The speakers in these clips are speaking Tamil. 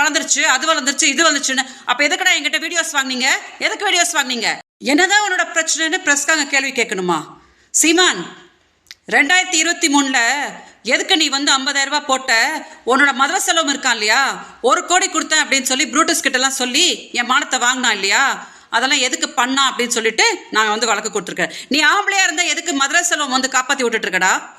வளர்ந்துருச்சு அது வளர்ந்துருச்சு இது வந்துருச்சுன்னு அப்ப எதுக்குடா என்கிட்ட வீடியோஸ் வாங்குனீங்க? எதுக்கு வீடியோஸ் வாங்குனீங்க? என்னதான் உன்னோட பிரச்சனைன்னு பிரஸ்காங்க கேள்வி கேட்கணுமா? சீமான் ரெண்டாயிரத்தி இருபத்தி மூணில் எதுக்கு நீ வந்து 50000 ரூபாய் போட்ட? உன்னோட மதுர செலவும் இருக்கான் இல்லையா? ஒரு கோடி கொடுத்தேன் அப்படின்னு சொல்லி ப்ரூட்டஸ் கிட்டலாம் சொல்லி என் மானத்தை வாங்கினான் இல்லையா? அதெல்லாம் எதுக்கு பண்ணா அப்படின்னு சொல்லிட்டு நான் வந்து வழக்கு கொடுத்துருக்கேன். நீ ஆம்பளையா இருந்தா எதுக்கு மதுரை செல்வம் வந்து காப்பாத்தி விட்டுட்டு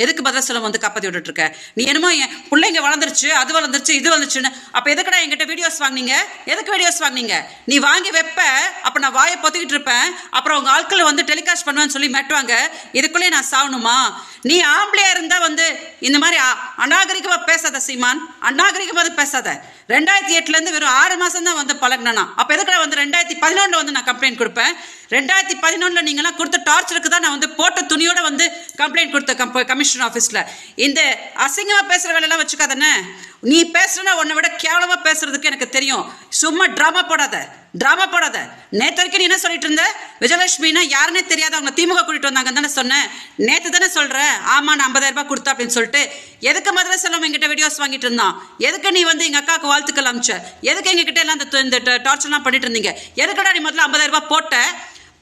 எதுக்கு மதுரை செல்வம் வந்து காப்பாத்தி விட்டுட்டு இருக்க நீ என்னமோ என் பிள்ளைங்க வளர்ந்துருச்சு அது வளர்ந்துருச்சு இது வந்துருச்சுன்னு அப்ப எதுக்குடா எங்கிட்ட வீடியோஸ் வாங்குனீங்க? எதுக்கு வீடியோஸ் வாங்குனீங்க? நீ வாங்கி வைப்ப அப்ப நான் வாயை பொத்திக்கிட்டு இருப்பேன். அப்புறம் உங்க ஆட்களை வந்து டெலிகாஸ்ட் பண்ணுவேன்னு சொல்லி மெட்டுவாங்க இதுக்குள்ளேயே நான் சாகணுமா? நீ ஆம்பளையா இருந்தா வந்து இந்த மாதிரி அ- அநாகரிகமா பேசாத சீமான். அநாகரிகமா பேசாத. ரெண்டாயிரத்தி எட்டுல இருந்து வெறும் ஆறு மாசம் தான் வந்து பழகினா அப்ப எதுக்கு வந்து ரெண்டாயிரத்தி பதினொன்றுல வந்து நான் கம்ப்ளைண்ட் கொடுப்பேன்? ரெண்டாயிரத்தி பதினொன்றில் நீங்களாம் கொடுத்த டார்ச்சருக்கு தான் நான் வந்து போட்ட துணியோட வந்து கம்ப்ளைண்ட் கொடுத்த கம்ப கமிஷன் ஆஃபீஸில் இந்த அசிங்கமாக பேசுகிற வேலையெல்லாம் வச்சுக்காதண்ணே. நீ பேசுறனா உன்னை விட கேவலமாக பேசுறதுக்கு எனக்கு தெரியும். சும்மா ட்ராமா போடாத. ட்ராமா போடாத. நேற்று வரைக்கும் நீ என்ன சொல்லிட்டு இருந்த? விஜயலட்சுமினா யாருன்னே தெரியாத அவங்க திமுக கூட்டிட்டு வந்தாங்கன்னு தானே சொன்னேன். நேற்று தானே சொல்கிறேன் ஆமாம் நான் 50000 ரூபாய் கொடுத்தா அப்படின்னு சொல்லிட்டு எதுக்கு மதுரை செல்வம் எங்கிட்ட வீடியோஸ் வாங்கிட்டு இருந்தான்? எதுக்கு நீ வந்து எங்கள் அக்காவுக்கு வாழ்த்துக்கள் அமிச்ச எதுக்கு எங்ககிட்ட எல்லாம் இந்த டார்ச்சர்லாம் பண்ணிட்டு இருந்தீங்க? எதுக்கடா நீ முதல்ல 50000 ரூபாய் போட்ட?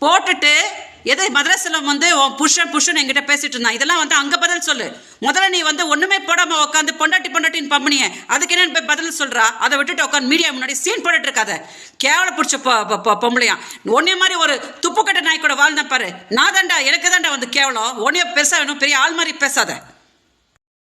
போட்டுட்டு எது மதுரை செல்வம் வந்து உன் புஷன் புருஷன் என்கிட்ட பேசிட்டு இருந்தான். இதெல்லாம் வந்து அங்கே பதில் சொல்லு. முதல்ல நீ வந்து ஒன்றுமே போடாம உட்காந்து பொண்டாட்டி பொண்டாட்டின்னு பம்பனிய. அதுக்கு என்ன போய் பதில் சொல்கிறா அதை விட்டுட்டு உட்காந்து மீடியா முன்னாடி சீன் போட்டுட்டு இருக்காத. கேவல பிடிச்ச பொ- ஒன்றே மாதிரி ஒரு துப்புக்கட்டை வாழ்ந்தேன் பாரு. நான் தான்டா எனக்கு தாண்டா வந்து கேவலம். உனைய பெருசா வேணும் பெரிய ஆள் மாதிரி பேசாத.